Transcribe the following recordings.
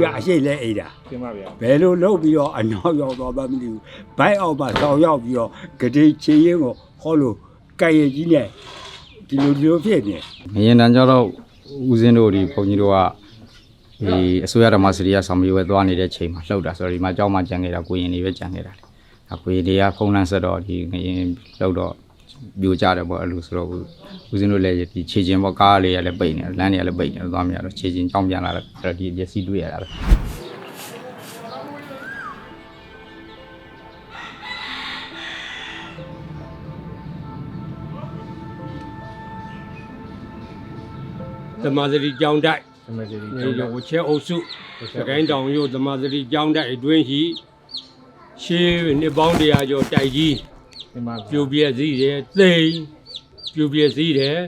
ကြီးကအရှိတ်လဲအိတ်တာတင်ပါဗျာဘယ်လိုလုပ်ပြီးတော့အနောက်ရောက်သွားမှမသိဘူးဘိုက်အောက်မှာဆောင်းရောက်ပြီးတော့ဂတိချေရင်ကိုဟောလို့ကြိုင်ရကြီးနဲ့ဒီလိုဒီလိုဖြစ်နေငရင်တန်းကျတော့ဦးစင်းတို့ဒီဘုန်းကြီးတို့ကဒီအစိုးရဓမ္မစရိယဆောင်ပြီးဝဲသွားနေတဲ့ချိန်မှာလှုပ်တာဆိုတော့ဒီမှာကြောင်းမှကြံခဲ့တာကိုရင်တွေပဲကြံခဲ့တာလေအကိုရင်တွေကဖုံးလန်းဆက်တော့ဒီငရင်လှုပ်တော့ ပြိုကြတယ်ပေါ့အဲ့လိုဆိုတော့ဦးစင်းတို့လည်းဒီခြေချင်းပေါ့ကားလေးရလည်းပိတ်နေတယ်လမ်းတွေကလည်းပိတ်နေတယ်သွားမရတော့ခြေချင်းကြောင်းပြန်လာတော့အဲ့တော့ဒီပစ္စည်းတွေ့ရတာပဲသမာဓိကြောင်းတိုက်သမစီရီညေဝချဲအုပ်စုစကိုင်းတောင်ရို့သမာဓိကြောင်းတိုက်အတွင်းရှိရှေးနှစ်ပေါင်းတရာကျော်တိုက်ကြီး တင်ပါပြိုပြက်စည်းတယ်သိမ်ပြိုပြက်စည်းတယ်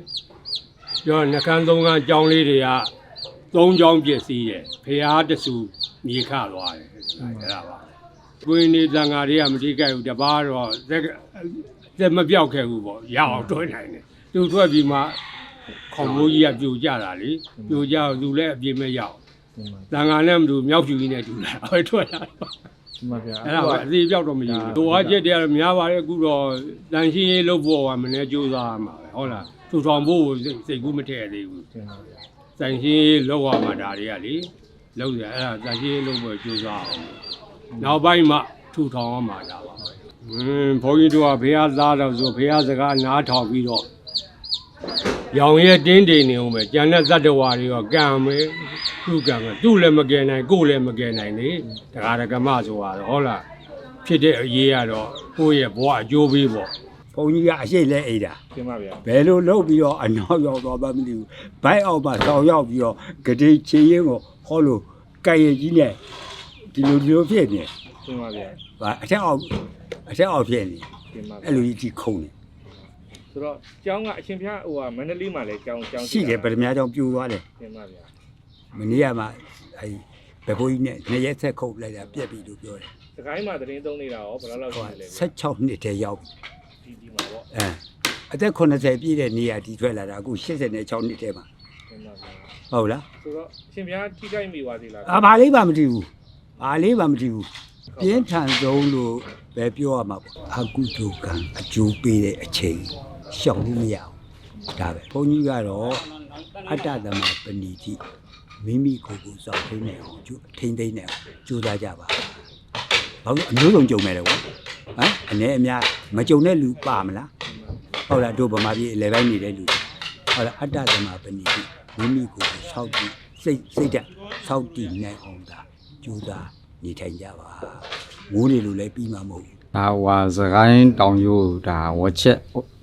ပြောနှကန်းသုံးကန်းကြောင်းလေးတွေကသုံးကြောင်းပြက်စည်းတယ်ဖះတဆူမြေခသွားတယ်အဲ့ဒါပါကိုင်းနေတန်ဃာတွေကမတိကြိုက်ဘူးတပားတော့သက်သက်မပြောက်ခဲ့ဘူးပေါ့ရအောင်တွဲနိုင်တယ်သူထွက်ပြီးမှခေါင်းမိုးကြီးကပြိုကျတာလေပြိုကျတော့သူလည်းအပြင်းမဲ့ရောက်တင်ပါတန်ဃာနဲ့မတူမြောက်ဖြူကြီးနဲ့တူလာဟောထွက်လာတော့ တင်ပါဗျာအဲ့ဒါပဲအသေးပြောက်တော့မယူဘူး။လိုအပ်ချက်တွေကများပါတယ်အခုတော့တန်ရှင်းရေးလုပ်ဖို့ကမနေ့ကြိုးစားရမှာပဲဟုတ်လား။ထူထောင်ဖို့စိတ်စိတ်ကူးမထည့်သေးဘူးတင်ပါဗျာ။တန်ရှင်းရေးလုပ်ရမှာဒါတွေကလေလုပ်ရအဲ့ဒါတန်ရှင်းရေးလုပ်ဖို့ကြိုးစားအောင်။နောက်ပိုင်းမှထူထောင်ရမှာဒါပါပဲ။ဟင်းဘုန်းကြီးတို့ကဘေးကသားတော့ဆိုဘေးကစကားနားထောင်ပြီးတော့ ရောင်ရဲတင်းတိန်နေအောင်ပဲကျန်တဲ့သတ္တဝါတွေရောကံမယ်သူ့ကံမယ်သူ့လည်းမကယ်နိုင်ကိုယ်လည်းမကယ်နိုင်လေတရားဓမ္မဆိုတာဟုတ်လားဖြစ်တဲ့အရေးကတော့ကိုယ့်ရဲ့ဘဝအကျိုးပေးပေါ့ဘုန်းကြီးကအရှိတ်လဲအိတ်တာတင်ပါဗျာဘယ်လိုလုပ်ပြီးတော့အနောက်ရောက်သွားမှမသိဘူးဘိုက်အောက်မှာဆောင်းရောက်ပြီးတော့ဂတိချေရင်ကိုဟောလို့ကြိုင်ရကြီးနဲ့ဒီလိုဒီလိုဖြစ်နေတင်ပါဗျာဟာအထက်အောက်အထက်အောက်ဖြစ်နေတင်ပါဗျာအဲ့လိုကြီးကြီးခုံနေ ဆိုတော့ကျောင်းကအရှင်ဖျားဟိုကမန္တလေးမှာလည်းကျောင်းကျောင်းရှိတယ်ဗဒမြားကြောင့်ပြိုသွားတယ်တင်ပါဗျာမနေ့ကမှအဲဘယ်ဘိုးကြီးနဲ့နှစ်ရက်ဆက်ခုတ်လိုက်တာပြက်ပြီလို့ပြောတယ်စကိုင်းမှာသတင်းသုံးနေတာရောဘယ်လောက်လောက်ဟိုရှိလဲဗျာ16နှစ်တည်းရောက်ပြီဒီဒီမှာပေါ့အဲအသက်80ပြည့်တဲ့နေရာဒီထွက်လာတာအခု86နှစ်တည်းမှာတင်ပါဗျာဟုတ်လားဆိုတော့အရှင်ဖျားထိခိုက်မိပါသေးလားအာဘာလေးပါမတည်ဘူးဘာလေးပါမတည်ဘူးပြင်းထန်ဆုံးလို့ပဲပြောရမှာပေါ့အကုသိုလ်ကံအကျိုးပေးတဲ့အချိန် ရှောင်လို့မရဘူးဒါပဲဘုန်းကြီးကတော့အတ္တသမပဏိတိမိမိကိုယ်ကိုစောင့်ထိန်နေအောင်ကျိုးထိန်သိမ့်နေအောင်ကြိုးစားကြပါဘာလို့အမျိုးစုံကြုံနေတယ်ကွာဟမ်အနေအများမကြုံတဲ့လူပါမလားဟုတ်လားတို့ဗမာပြည်လေပိုင်းနေတဲ့လူဟုတ်လားအတ္တသမပဏိတိမိမိကိုယ်ကိုစောင့်ကြည့်စိတ်စိတ်ဓာတ်စောင့်တည်နိုင်အောင်သာကြိုးစားနေထိုင်ကြပါမိုးနေလို့လည်းပြီးမှာမဟုတ်ဘူးဒါဟွာစကိုင်းတောင်ရိုးဒါဝချက်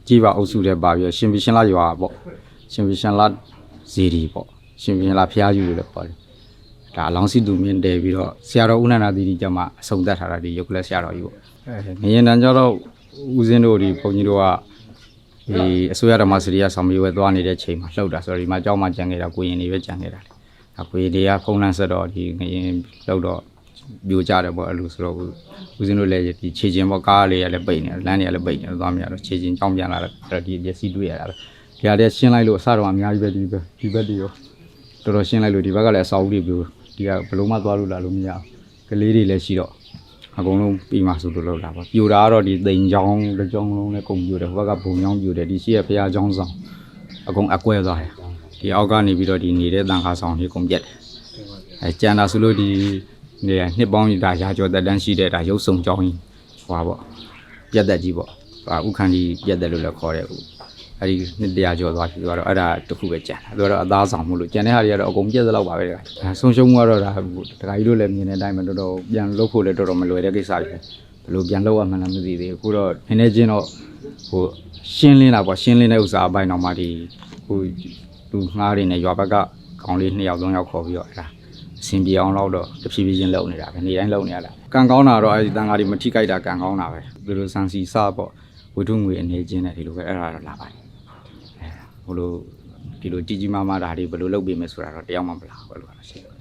ကြီးပါအုပ်စုတဲ့ပါပြီးတော့ရှင်ပြရှင်လာရွာပေါ့ရှင်ပြရှင်လာဇီဒီပေါ့ရှင်ပြရှင်လာဖျားယူလို့လည်းခေါ်တယ်ဒါအလောင်းစီသူမြင့်တယ်ပြီးတော့ဆရာတော်ဦးနန္ဒသီတိကျမအဆုံးသတ်ထားတာဒီရုပ်ကလေးဆရာတော်ကြီးပေါ့အဲငရင်တန်းကျတော့ဦးစင်းတို့ဒီဘုန်းကြီးတို့ကဒီအစိုးရဓမ္မစရိယဆောင်ပြီးဝဲသွားနေတဲ့ချိန်မှာလှုပ်တာဆိုတော့ဒီမှာကြောင်းမှကြံခဲ့တာကိုရင်တွေပဲကြံခဲ့တာလေအကိုရင်တွေကဖုံးလန်းဆက်တော့ဒီငရင်လှုပ်တော့ ပြိုကြတယ်ပေါ့အဲ့လိုဆိုတော့ဦးစင်းတို့လည်းဒီခြေချင်းပေါ့ကားလေးရလည်းပိတ်နေတယ်လမ်းတွေကလည်းပိတ်နေတယ်သွားမရတော့ခြေချင်းကြောင်းပြန်လာတော့အဲ့တော့ဒီပစ္စည်းတွေ့ရတာပဲဒီဟာတွေရှင်းလိုက်လို့အစတော့အများကြီးပဲဒီပဲဒီဘက်တွေရောတော်တော်ရှင်းလိုက်လို့ဒီဘက်ကလည်းအစာအုပ်တွေပြိုဒီကဘလုံးမသွားလို့လာလို့မရဘူးကလေးတွေလည်းရှိတော့အကုန်လုံးပြီးမှဆိုလို့လောက်တာပါပြိုတာကတော့ဒီတိမ်ချောင်းတစ်ချောင်းလုံးနဲ့ကုန်ပြိုတယ်ဟိုဘက်ကဘုံချောင်းပြိုတယ်ဒီရှိရဖះချောင်းဆောင်အကုန်အကွဲသွားတယ်ဒီအောက်ကနေပြီးတော့ဒီနေတဲ့တန်ခါဆောင်ကြီးကုန်ပြက်တယ်အဲကျန်တာဆိုလို့ဒီ နေနှစ်ပေါင်းဒါရာကျော်တက်တန်းရှိတဲ့ဒါရုပ်စုံချောင်းကြီးဟွာပေါ့ပြက်သက်ကြီးပေါ့ဟာဥခန္ဒီပြက်သက်လို့လည်းခေါ်တယ်ဥအဲ့ဒီနှစ်တရာကျော်သွားပြီဆိုတော့အဲ့ဒါတစ်ခုပဲကျန်တာသူကတော့အသားဆောင်မှုလို့ကျန်တဲ့ဟာတွေကတော့အကုန်ပြက်သလောက်ပါပဲတခါဒါဆုံးရှုံးမှုကတော့ဒါတခါကြီးတို့လည်းမြင်တဲ့အတိုင်းပဲတော်တော်ပြန်လုပ်ဖို့လည်းတော်တော်မလွယ်တဲ့ကိစ္စတွေပဲဘယ်လိုပြန်လုပ်ရမှန်းလည်းမသိသေးဘူးအခုတော့နည်းနည်းချင်းတော့ဟိုရှင်းလင်းတာပေါ့ရှင်းလင်းတဲ့ဥစ္စာအပိုင်းတော့မှဒီဟိုလူငှားတွေနဲ့ရွာဘက်ကကောင်လေး2ယောက်3ယောက်ခေါ်ပြီးတော့အဲ့ဒါအ ဆင်ပြေအောင်တော့တော့တဖြည်းဖြည်းချင်းလုပ်နေတာပဲနေတိုင်းလုပ်နေရတာကံကောင်းတာတော့အဲဒီတန်ဃာတွေမထိကြိုက်တာကံကောင်းတာပဲဒီလိုစံစီစပေါ့ဝိထုငွေအနေချင်းနဲ့ဒီလိုပဲအဲ့ဒါတော့လာပါတယ်အဲဟိုလိုဒီလိုကြီးကြီးမားမားဒါတွေဘယ်လိုလုပ်ပေးမယ်ဆိုတာတော့တယောက်မှမလာဘူးအဲ့လိုပါရှိတယ်